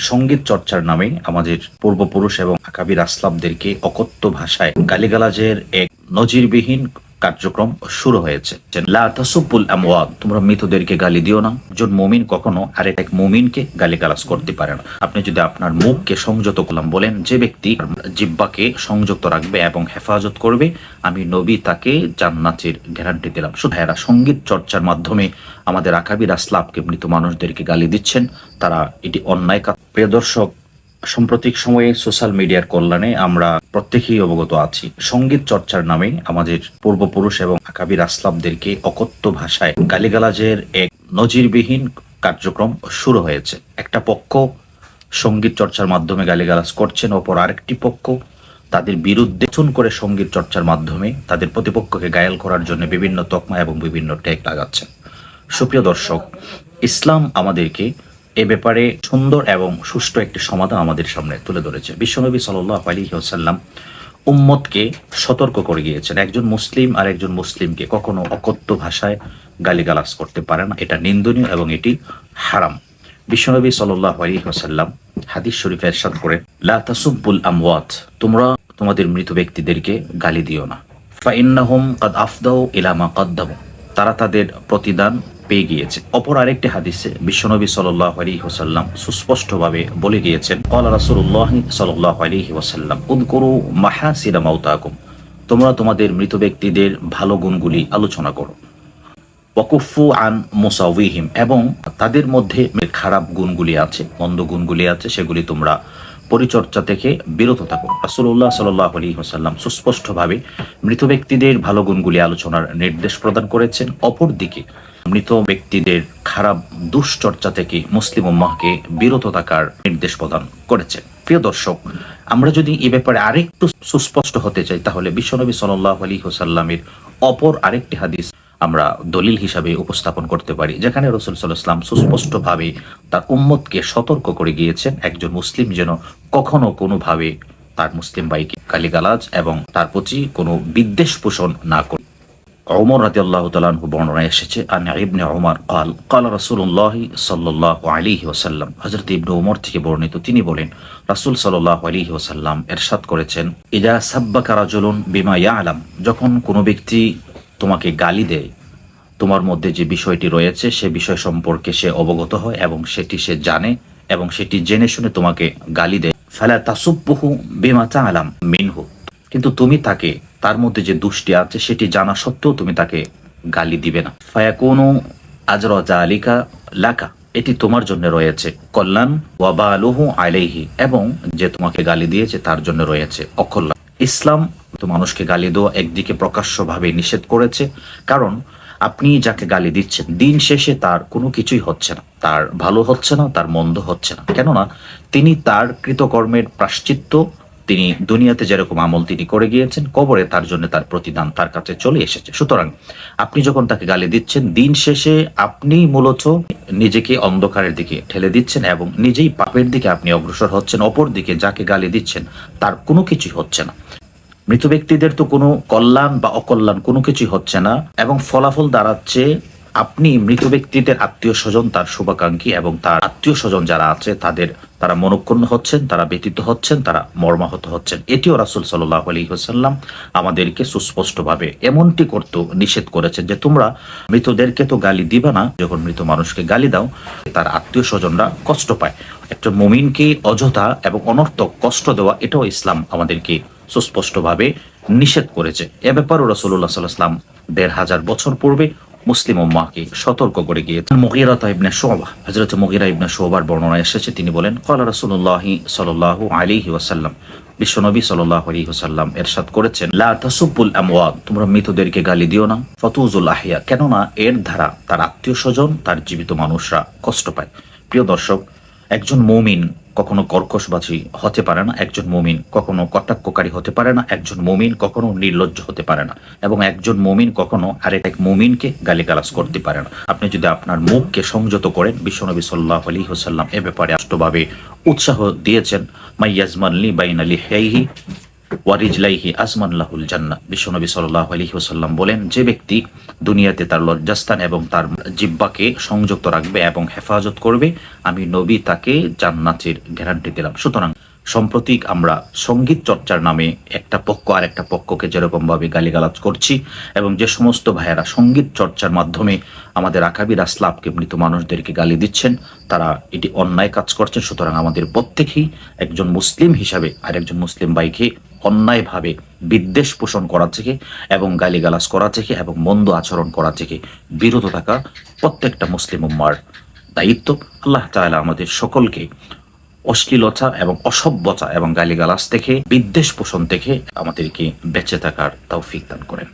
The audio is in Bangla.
সংগীত চর্চার নামে আমাদের পূর্বপুরুষ এবং আকাবির আসলামদেরকে অকথ্য ভাষায় গালিগালাজের এক নজিরবিহীন কার্যক্রম শুরু হয়েছে। তোমরা মৃতদেরকে গালি দিও না। একজন মুমিন কখনো আরেক এক মুমিনকে গালি গালিগালাজ করতে পারে না। আপনি যদি আপনার মুখকে সংযত করলাম, বলেন যে ব্যক্তি জিব্বাকে সংযুক্ত রাখবে এবং হেফাজত করবে, আমি নবী তাকে জান্নাতের গ্যারান্টি দিলাম। শুধু এরা সংগীত চর্চার মাধ্যমে আমাদের আকাবির আসলামকে মৃত মানুষদেরকে গালি দিচ্ছেন। তারা এটি অন্যায় প্রিয় দর্শক সাম্প্রতিক সময়ে সোশ্যাল মিডিয়ার কল্যাণে আমরা প্রত্যেকেই অবগত আছি। সংগীত চর্চার নামে আমাদের পূর্বপুরুষ এবং আকাবির আসলামদেরকে অকথ্য ভাষায় গালিগালাজের এক নজিরবিহীন কার্যক্রম শুরু হয়েছে। একটা পক্ষ সংগীত চর্চার মাধ্যমে গালিগালাজ করছেন, অপর আরেকটি পক্ষ তাদের বিরুদ্ধে নতুন করে সংগীত চর্চার মাধ্যমে তাদের প্রতিপক্ষকে গায়াল করার জন্য বিভিন্ন তকমা এবং বিভিন্ন ট্যাগ লাগাচ্ছেন। সুপ্রিয় দর্শক, ইসলাম আমাদেরকে এ ব্যাপারে সুন্দর এবং সুষ্ঠু একটি সমাধান আমাদের সামনে তুলে ধরেছে। বিশ্বনবী সাল্লাহ আলী সাল্লাম উম্মতকে সতর্ক করে গিয়েছেন। একজন মুসলিম আর একজন মুসলিমকে কখনো অকথ্য ভাষায় গালিগালাজ করতে পারে না। এটা নিন্দনীয় এবং এটি হারাম। বিশ্বনবী সাল্লাহ আলী সাল্লাম হাদিস শরীফ এরশাদ করে, লা তাসুব্বুল আমওয়াত, তোমরা তোমাদের মৃত ব্যক্তিদেরকে গালি দিও না। ফাইন্নাহুম কাদ আফদাউ ইলামা তারা তাদের প্রতিদান পেয়ে গিয়েছে। অপর আরেকটি হাদিসে বিশ্বনবী সাল্লাহ আলী হোসাল্লাম সুস্পষ্টভাবে বলে গিয়েছেন কলা রাসুল্লাহ সাল্লাহ আলী ওসাল্লাম উদকরু মাহাসিরা মাউতাকুম তোমরা তোমাদের মৃত ব্যক্তিদের ভালো গুণগুলি আলোচনা করো। ওয়াকুফু আন মুসাউহিম এবং তাদের মধ্যে খারাপ গুণগুলি আছে, মন্দ গুণগুলি আছে, সেগুলি তোমরা পরিচর্যা থেকে বিরত থাকো রাসুল্লাহ সাল্লাহ আলী হোসাল্লাম সুস্পষ্টভাবে মৃত ব্যক্তিদের ভালো গুণগুলি আলোচনার নির্দেশ প্রদান করেছেন। অপরদিকে মৃত ব্যক্তিদের খারাপ দুশ্চর্চা থেকে মুসলিম উম্মাহকে বিরত থাকার নির্দেশ প্রদান করেছেন। প্রিয় দর্শক, আমরা যদি এ ব্যাপারে আরেকটু সুস্পষ্ট হতে চাই, তাহলে বিশ্বনবী সাল্লাহ আলী হোসাল্লামের অপর আরেকটি হাদিস আমরা দলিল হিসাবে উপস্থাপন করতে পারি, যেখানে রসুল সাল্লাহাম সুস্পষ্টভাবে তার উম্মতকে সতর্ক করে গিয়েছেন একজন মুসলিম যেন কখনো কোনোভাবে তার মুসলিম ভাইকে গালিগালাজ এবং তার প্রতি কোনো বিদ্বেষ পোষণ না করে। عمر ওমর রাজি আল্লাহ তালু বর্ণনায় এসেছে, আন ইবনে ওমর কাল কাল রাসুল্লাহ সাল্লাহ আলী ওসাল্লাম হজরত ইবনে ওমর থেকে বর্ণিত তিনি বলেন, রাসুল সাল্লাহ আলী ওসাল্লাম এরশাদ করেছেন সাব্বাকা রাজুলুন বিমা ইয়া আলাম যখন কোনো ব্যক্তি তোমাকে গালি দেয়। তোমার মধ্যে যে বিষয়টি রয়েছে, সে বিষয় সম্পর্কে সে অবগত হয় এবং সেটি সে জানে এবং সেটি জেনে শুনে তোমাকে গালি দেয়। ফেলা তাসুব্বহু বিমা আলাম মিনহু। কিন্তু তুমি তাকে, তার মধ্যে যে দুষ্টি আছে, সেটি জানা সত্ত্বেও তুমি তাকে গালি দিবে না। ফায়াকুনু আজর জালিকা লাকা। এটি তোমার জন্য রয়েছে। কল্যাণ ওয়াবালুহু আলাইহি। এবং যে তোমাকে গালি দিয়েছে, তার জন্য রয়েছে। অকল্যাণ ইসলাম তো মানুষকে গালি দেওয়া একদিকে প্রকাশ্যভাবে নিষেধ করেছে, কারণ আপনি যাকে গালি দিচ্ছেন, দিন শেষে তার কোনো কিছুই হচ্ছে না। তার ভালো হচ্ছে না, তার মন্দ হচ্ছে না। কেননা তিনি তার কৃতকর্মের প্রাশ্চিত্য, তিনি দুনিয়াতে যেরকম আমল তিনি করে গিয়েছেন, কবরে তার জন্য তার প্রতিদান তার কাছে চলে এসেছে। সুতরাং আপনি যখন তাকে গালি দিচ্ছেন, দিন শেষে আপনি মূলত নিজেকে অন্ধকারের দিকে ঠেলে দিচ্ছেন এবং নিজেই পাপের দিকে আপনি অগ্রসর হচ্ছেন অপর দিকে যাকে গালি দিচ্ছেন, তার কোনো কিছুই হচ্ছে না। মৃত ব্যক্তিদের তো কোনো কল্যাণ বা অকল্যাণ কোনো কিছুই হচ্ছে না এবং ফলাফল দাঁড়াচ্ছে আপনি মৃত ব্যক্তিদের আত্মীয় স্বজন, তার শুভাকাঙ্ক্ষী এবং তার আত্মীয় স্বজন যারা আছে, তাদের, তারা মনক্ষুণ্ণ হচ্ছেন, তারা ব্যতীত হচ্ছেন, তারা মর্মাহত হচ্ছেন। এটিও রাসুল সাল্লাহ আলী হোসাল্লাম আমাদেরকে সুস্পষ্টভাবে এমনটি করতে নিষেধ করেছেন যে তোমরা মৃতদেরকে তো গালি দিবে না, যখন মৃত মানুষকে গালি দাও, তার আত্মীয় স্বজনরা কষ্ট পায়। একটা মুমিনকে অযথা এবং অনর্থক কষ্ট দেওয়া, এটাও ইসলাম আমাদেরকে সুস্পষ্টভাবে নিষেধ করেছে। এ ব্যাপারও রসুল্লাহ সাল্লাহাম দেড় হাজার বছর পূর্বে মুসলিম উম্মাকে সতর্ক করে গিয়েছেন মুগিরাত ইবনে শোভা হজরত মুগিরা ইবনে শোভার বর্ণনা এসেছে, তিনি বলেন কলা রসুল্লাহি সাল্লাহ আলিহি ওয়াসাল্লাম বিশ্বনবী সাল্লাহ আলী ওসাল্লাম এরশাদ করেছেন, লা তাসুব্বুল আমওয়াত, তোমরা মৃতদেরকে গালি দিও না ফতুজুল আহিয়া, কেননা এর দ্বারা তার আত্মীয় স্বজন, তার জীবিত মানুষরা কষ্ট পায়। প্রিয় দর্শক, একজন মৌমিন কখনো কর্কশবাজি হতে পারে না, একজন মুমিন কখনো কটাক্ষকারী হতে পারে না, একজন মুমিন কখনো নির্লজ্জ হতে পারে না এবং একজন মুমিন কখনো আরেক এক মুমিনকে গালিগালাজ করতে পারে না। আপনি যদি আপনার মুখকে সংযত করেন, বিশ্বনবী সাল্লাহ আলী হোসাল্লাম এ ব্যাপারে রাষ্ট্রভাবে উৎসাহ দিয়েছেন মাইয়াজমান লি বাইন আলী হেইহি ওয়ারিজলাইহি আসমান লাহুল জান্না বিশ্বনবী সাল্লাহ আলহি ওসাল্লাম বলেন, যে ব্যক্তি দুনিয়াতে তার লজ্জাস্থান এবং তার জিব্বাকে সংযুক্ত রাখবে এবং হেফাজত করবে, আমি নবী তাকে জান্নাতের গ্যারান্টি দিলাম। সুতরাং সম্প্রতি আমরা সংগীত চর্চার নামে একটা পক্ষ আর একটা পক্ষকে যেরকমভাবে গালিগালাজ করছি এবং যে সমস্ত ভাইয়েরা সংগীত চর্চার মাধ্যমে আমাদের আকাবির আসলাপকে মৃত মানুষদেরকে গালি দিচ্ছেন, তারা এটি অন্যায় কাজ করছেন সুতরাং আমাদের প্রত্যেকেই একজন মুসলিম হিসাবে আর একজন মুসলিম ভাইকে অন্যায়ভাবে বিদ্বেষ পোষণ করা থেকে এবং গালিগালাজ করা থেকে এবং মন্দ আচরণ করা থেকে বিরত থাকা প্রত্যেকটা মুসলিম উম্মার দায়িত্ব। আল্লাহ তাআলা আমাদের সকলকে অশ্লীলতা এবং অসভ্যতা এবং গালিগালাস দেখে বিদ্বেষ পোষণ দেখে আমাদেরকে বেঁচে থাকার তৌফিক দান করেন।